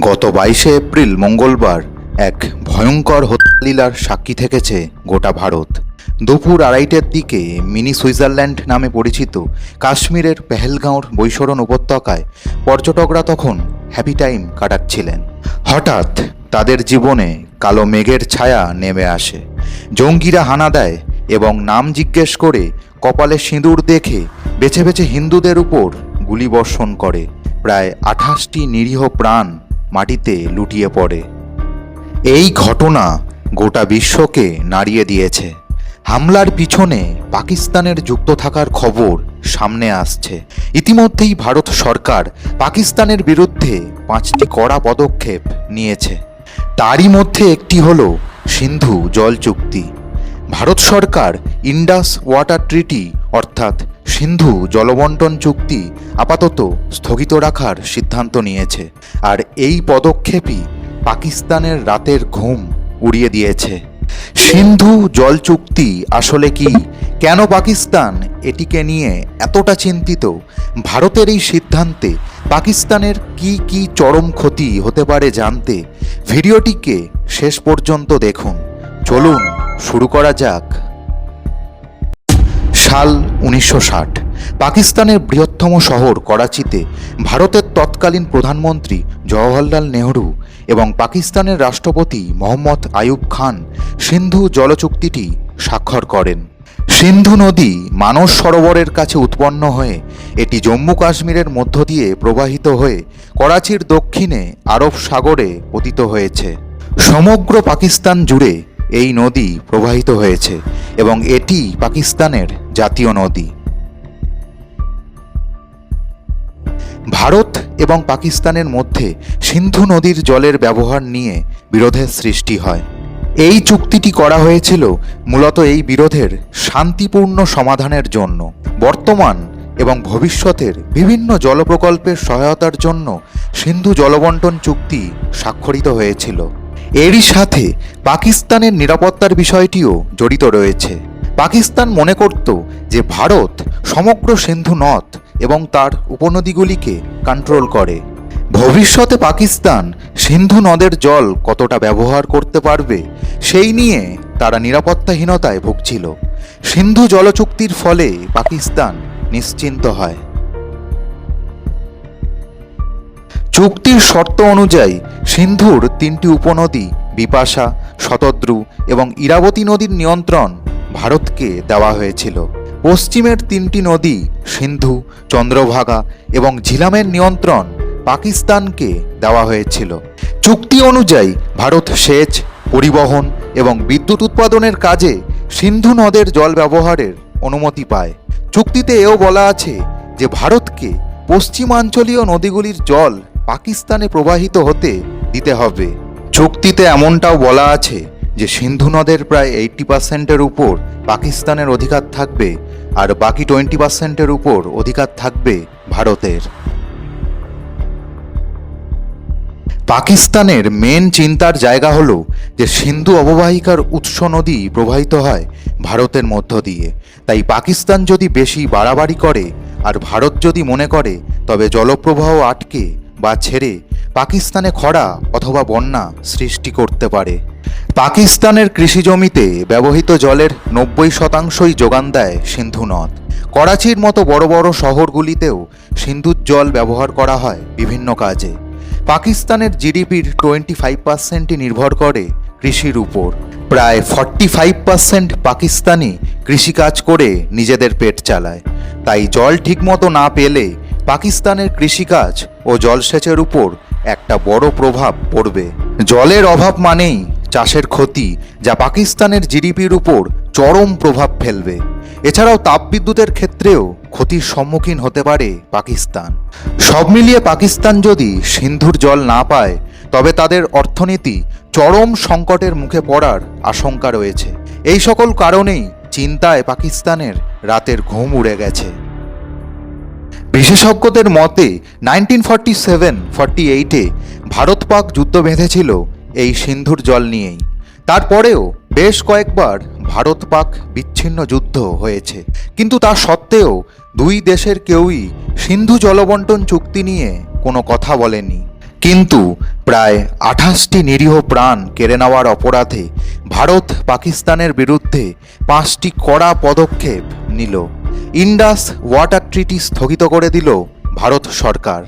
গত বাইশে এপ্রিল মঙ্গলবার এক ভয়ঙ্কর হত্যালীলার সাক্ষী থেকেছে গোটা ভারত। দুপুর আড়াইটের দিকে মিনি সুইজারল্যান্ড নামে পরিচিত কাশ্মীরের পেহেলগাঁওর বৈশরণ উপত্যকায় পর্যটকরা তখন হ্যাপি টাইম কাটাচ্ছিলেন। হঠাৎ তাদের জীবনে কালো মেঘের ছায়া নেমে আসে। জঙ্গিরা হানা দেয় এবং নাম জিজ্ঞেস করে কপালে সিঁদুর দেখে বেছে বেছে হিন্দুদের উপর গুলিবর্ষণ করে। প্রায় আঠাশটি নিরীহ প্রাণ মাটিতে লুটিয়ে পড়ে। এই ঘটনা গোটা বিশ্বকে নাড়িয়ে দিয়েছে। হামলার পিছনে পাকিস্তানের যুক্ত থাকার খবর সামনে আসছে। ইতিমধ্যেই ভারত সরকার পাকিস্তানের বিরুদ্ধে পাঁচটি কড়া পদক্ষেপ নিয়েছে। তারই মধ্যে একটি হল সিন্ধু জল চুক্তি। ভারত সরকার ইন্ডাস ওয়াটার ট্রিটি, অর্থাৎ সিন্ধু জলবন্টন চুক্তি আপাতত স্থগিত রাখার সিদ্ধান্ত নিয়েছে, আর এই পদক্ষেপই পাকিস্তানের রাতের ঘুম উড়িয়ে দিয়েছে। সিন্ধু জল চুক্তি আসলে কি? কেন পাকিস্তান এটিকে নিয়ে এতটা চিন্তিত? ভারতের এই সিদ্ধান্তে পাকিস্তানের কি কি চরম ক্ষতি হতে পারে জানতে ভিডিওটিকে শেষ পর্যন্ত দেখুন। চলুন, শুরু করা যাক। সাল উনিশশো ষাট। পাকিস্তানের বৃহত্তম শহর করাচিতে ভারতের তৎকালীন প্রধানমন্ত্রী জওহরলাল নেহরু এবং পাকিস্তানের রাষ্ট্রপতি মোহাম্মদ আয়ুব খান সিন্ধু জলচুক্তিটি স্বাক্ষর করেন। সিন্ধু নদী মানস সরোবরের কাছে উৎপন্ন হয়ে, এটি জম্মু কাশ্মীরের মধ্য দিয়ে প্রবাহিত হয়ে করাচির দক্ষিণে আরব সাগরে পতিত হয়েছে। সমগ্র পাকিস্তান জুড়ে এই নদী প্রবাহিত হয়েছে এবং এটি পাকিস্তানের জাতীয় নদী। ভারত এবং পাকিস্তানের মধ্যে সিন্ধু নদীর জলের ব্যবহার নিয়ে বিরোধের সৃষ্টি হয়। এই চুক্তিটি করা হয়েছিল মূলত এই বিরোধের শান্তিপূর্ণ সমাধানের জন্য। বর্তমান এবং ভবিষ্যতের বিভিন্ন জল প্রকল্পের সহায়তার জন্য সিন্ধু জলবন্টন চুক্তি স্বাক্ষরিত হয়েছিল। এরই সাথে পাকিস্তানের নিরাপত্তার বিষয়টিও জড়িত রয়েছে। পাকিস্তান মনে করত যে ভারত সমগ্র সিন্ধু নদ এবং তার উপনদীগুলিকে কন্ট্রোল করে। ভবিষ্যতে পাকিস্তান সিন্ধু নদের জল কতটা ব্যবহার করতে পারবে, সেই নিয়ে তারা নিরাপত্তাহীনতায় ভুগছিল। সিন্ধু জলচুক্তির ফলে পাকিস্তান নিশ্চিন্ত হয়। চুক্তির শর্ত অনুযায়ী সিন্ধুর তিনটি উপনদী বিপাশা, শতদ্রু এবং ইরাবতী নদীর নিয়ন্ত্রণ ভারতকে দেওয়া হয়েছিল। পশ্চিমের তিনটি নদী সিন্ধু, চন্দ্রভাগা এবং ঝিলামের নিয়ন্ত্রণ পাকিস্তানকে দেওয়া হয়েছিল। চুক্তি অনুযায়ী ভারত সেচ, পরিবহন এবং বিদ্যুৎ উৎপাদনের কাজে সিন্ধু নদের জল ব্যবহারের অনুমতি পায়। চুক্তিতে এও বলা আছে যে ভারতকে পশ্চিমাঞ্চলীয় নদীগুলির জল পাকিস্তানে প্রবাহিত হতে দিতে হবে। চুক্তিতে এমনটাও বলা আছে যে সিন্ধু নদের প্রায় এইটটি পার্সেন্টের উপর পাকিস্তানের অধিকার থাকবে আর বাকি টোয়েন্টি পার্সেন্টের উপর অধিকার থাকবে ভারতের। পাকিস্তানের মেন চিন্তার জায়গা হলো যে সিন্ধু অববাহিকার উৎস নদী প্রবাহিত হয় ভারতের মধ্য দিয়ে। তাই পাকিস্তান যদি বেশি বাড়াবাড়ি করে আর ভারত যদি মনে করে, তবে জলপ্রবাহ আটকে বা ছেড়ে পাকিস্তানে খরা অথবা বন্যা সৃষ্টি করতে পারে। পাকিস্তানের কৃষি জমিতে ব্যবহৃত জলের নব্বই শতাংশই যোগান দেয় সিন্ধু নদ। করাচির মতো বড় বড় শহরগুলিতেও সিন্ধুর জল ব্যবহার করা হয় বিভিন্ন কাজে। পাকিস্তানের জিডিপির টোয়েন্টি ফাইভ পার্সেন্টই নির্ভর করে কৃষির উপর। প্রায় ফর্টি ফাইভ পার্সেন্ট পাকিস্তানি কৃষিকাজ করে নিজেদের পেট চালায়। তাই জল ঠিকমতো না পেলে পাকিস্তানের কৃষিকাজ ও জলসেচের উপর একটা বড় প্রভাব পড়বে। জলের অভাব মানেই চাষের ক্ষতি, যা পাকিস্তানের জিডিপির উপর চরম প্রভাব ফেলবে। এছাড়াও তাপবিদ্যুতের ক্ষেত্রেও ক্ষতির সম্মুখীন হতে পারে পাকিস্তান। সব মিলিয়ে পাকিস্তান যদি সিন্ধুর জল না পায়, তবে তাদের অর্থনীতি চরম সংকটের মুখে পড়ার আশঙ্কা রয়েছে। এই সকল কারণেই চিন্তায় পাকিস্তানের রাতের ঘুম উড়ে গেছে। বিশেষজ্ঞদের মতে নাইনটিন ফর্টি সেভেন ফর্টি এইটে ভারত পাক যুদ্ধ বেঁধেছিল এই সিন্ধুর জল নিয়েই। তারপরেও বেশ কয়েকবার ভারত পাক বিচ্ছিন্ন যুদ্ধ হয়েছে। কিন্তু তা সত্ত্বেও দুই দেশের কেউই সিন্ধু জলবন্টন চুক্তি নিয়ে কোনো কথা বলেনি। কিন্তু প্রায় আঠাশটি নিরীহ প্রাণ কেড়ে নেওয়ার অপরাধে ভারত পাকিস্তানের বিরুদ্ধে পাঁচটি কড়া পদক্ষেপ নিল। ইন্ডাস ওয়াটার ট্রিটি স্থগিত করে দিল ভারত সরকার।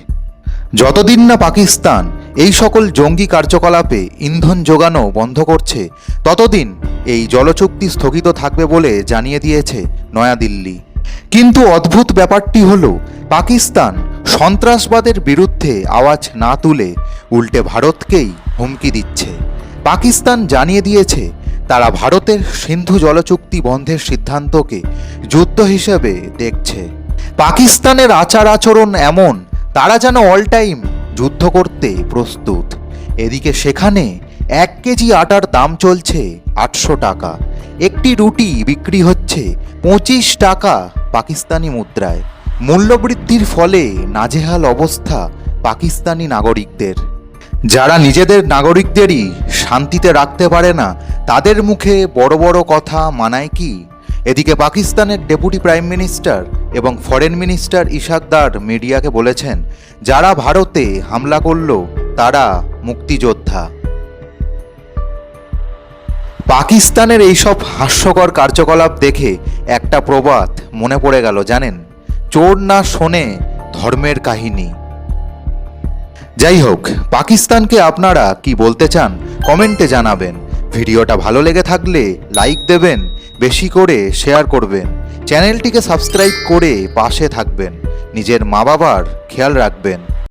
যতদিন না পাকিস্তান এই সকল জঙ্গি কার্যকলাপে ইন্ধন যোগানো বন্ধ করছে, ততদিন এই জলচুক্তি স্থগিত থাকবে বলে জানিয়ে দিয়েছে নয়াদিল্লি। কিন্তু অদ্ভুত ব্যাপারটি হল, পাকিস্তান সন্ত্রাসবাদের বিরুদ্ধে আওয়াজ না তুলে উল্টে ভারতকেই হুমকি দিচ্ছে। পাকিস্তান জানিয়ে দিয়েছে তারা ভারতের সিন্ধু জলচুক্তি বন্ধের সিদ্ধান্তকে যুদ্ধ হিসেবে দেখছে। পাকিস্তানের আচার আচরণ এমন, তারা যেন অল টাইম যুদ্ধ করতে প্রস্তুত। এদিকে সেখানে এক কেজি আটার দাম চলছে আটশো টাকা। একটি রুটি বিক্রি হচ্ছে পঁচিশ টাকা পাকিস্তানি মুদ্রায়। মূল্যবৃদ্ধির ফলে নাজেহাল অবস্থা পাকিস্তানি নাগরিকদের। যারা নিজেদের নাগরিকদেরই শান্তিতে রাখতে পারে না তাদের মুখে বড় বড় কথা মানায় কি? এদিকে পাকিস্তানের ডেপুটি প্রাইম মিনিস্টার এবং ফরেন মিনিস্টার ইশাকদার মিডিয়াকে বলেছেন, যারা ভারতে হামলা করল, তারা মুক্তিযোদ্ধা। পাকিস্তানের এইসব হাস্যকর কার্যকলাপ দেখে একটা প্রবাদ মনে পড়ে গেল, জানেন? চোর না শোনে ধর্মের কাহিনী। যাই হোক, পাকিস্তানকে আপনারা কি বলতে চান, কমেন্টে জানাবেন। ভিডিওটা ভালো লেগে থাকলে লাইক দেবেন, বেশি করে শেয়ার করবেন। চ্যানেলটিকে সাবস্ক্রাইব করে পাশে থাকবেন। নিজের মা বাবার খেয়াল রাখবেন।